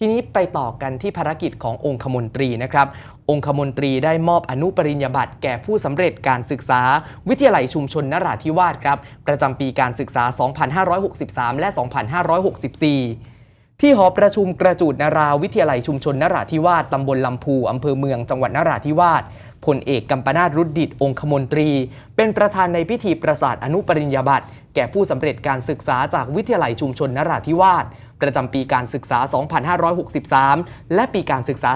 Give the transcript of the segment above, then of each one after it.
ทีนี้ไปต่อกันที่ภารกิจขององคมนตรีนะครับ องคมนตรีได้มอบอนุปริญญาบัตรแก่ผู้สำเร็จการศึกษา วิทยาลัยชุมชนนราธิวาสครับ ประจำปีการศึกษา 2563 และ 2564ที่หอประชุมกระจูดนาราวิทยาลัยชุมชนนราธิวาสตำบลลำพูอำเภอเมืองจังหวัดนราธิวาส พลเอกกัมปนาตรุดดิตองคมนตรี เป็นประธานในพิธีประสาทอนุปริญญาบัตรแก่ผู้สำเร็จการศึกษาจากวิทยาลัยชุมชนนราธิวาสประจำปีการศึกษา 2563 และปีการศึกษา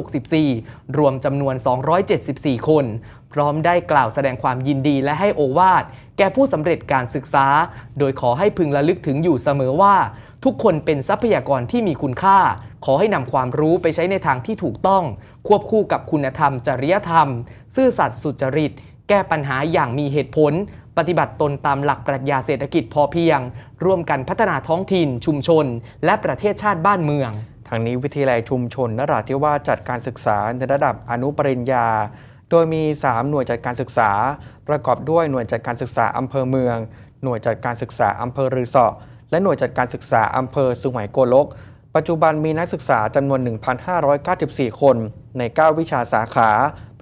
2564 รวมจำนวน 274 คน พร้อมได้กล่าวแสดงความยินดีและให้โอวาทแก่ผู้สำเร็จการศึกษา โดยขอให้พึงระลึกถึงอยู่เสมอว่า ทุกคนเป็นทรัพยากรที่มีคุณค่า ขอให้นำความรู้ไปใช้ในทางที่ถูกต้อง ควบคู่กับคุณธรรม จริยธรรม ซื่อสัตย์สุจริต แก้ปัญหาอย่างมีเหตุผล ปฏิบัติตนตามหลักปรัชญาเศรษฐกิจพอเพียง ร่วมกันพัฒนาท้องถิ่น ชุมชน และประเทศชาติบ้านเมือง ทางนี้วิทยาลัยชุมชนนราธิวาสจัดการศึกษาในระดับอนุปริญญา โดยมี 3 หน่วยจัดการศึกษา ประกอบด้วยหน่วยจัดการศึกษาอำเภอเมือง หน่วยจัดการศึกษาอำเภอรือเสาะและหน่วยจัดการศึกษาอำเภอสุไหงโกลก ปัจจุบันมีนักศึกษาจำนวน 1,594 คน ใน 9 วิชาสาขา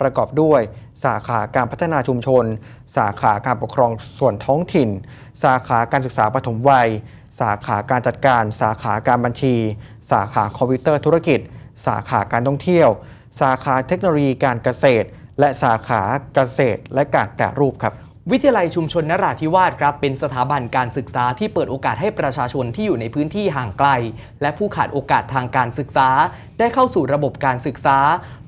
ประกอบด้วย สาขาการพัฒนาชุมชน สาขาการปกครองส่วนท้องถิ่น สาขาการศึกษาปฐมวัย สาขาการจัดการ สาขาการบัญชี สาขาคอมพิวเตอร์ธุรกิจ สาขาการท่องเที่ยว สาขาเทคโนโลยีการเกษตร และสาขาเกษตรและการแปรรูปครับ วิทยาลัยชุมชนนราธิวาสครับเป็นสถาบันการศึกษาที่เปิดโอกาสให้ประชาชนที่อยู่ในพื้นที่ห่างไกล และผู้ขาดโอกาสทางการศึกษา ได้เข้าสู่ระบบการศึกษา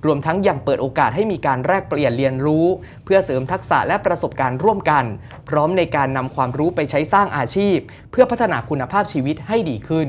รวมทั้งยังเปิดโอกาสให้มีการแลกเปลี่ยนเรียนรู้ เพื่อเสริมทักษะและประสบการณ์ร่วมกัน พร้อมในการนำความรู้ไปใช้สร้างอาชีพ เพื่อพัฒนาคุณภาพชีวิตให้ดีขึ้น